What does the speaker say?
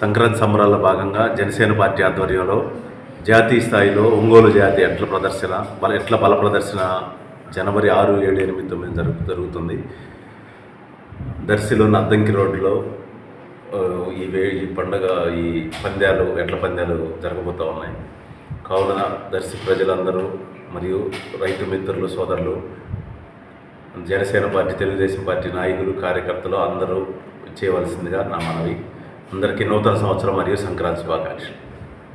సంక్రాంతి సంబరాల్లో భాగంగా జనసేన పార్టీ ఆధ్వర్యంలో జాతీయ స్థాయిలో ఒంగోలు జాతి ఎట్ల ప్రదర్శన బల ఎట్ల బల ప్రదర్శన జనవరి ఆరు ఏడు ఎనిమిది తొమ్మిది జరుగు జరుగుతుంది. దర్శిలోని అద్దంకి రోడ్లో ఈ వే ఈ పండుగ ఈ పందాలు ఎట్ల పందాలు జరగబోతూ ఉన్నాయి. కావున దర్శి ప్రజలందరూ మరియు రైతు మిత్రులు సోదరులు జనసేన పార్టీ తెలుగుదేశం పార్టీ నాయకులు కార్యకర్తలు అందరూ చేయవలసిందిగా నా మనవి. అందరికీ నూతన సంవత్సరం మరియు సంక్రాంతి శుభాకాంక్షలు.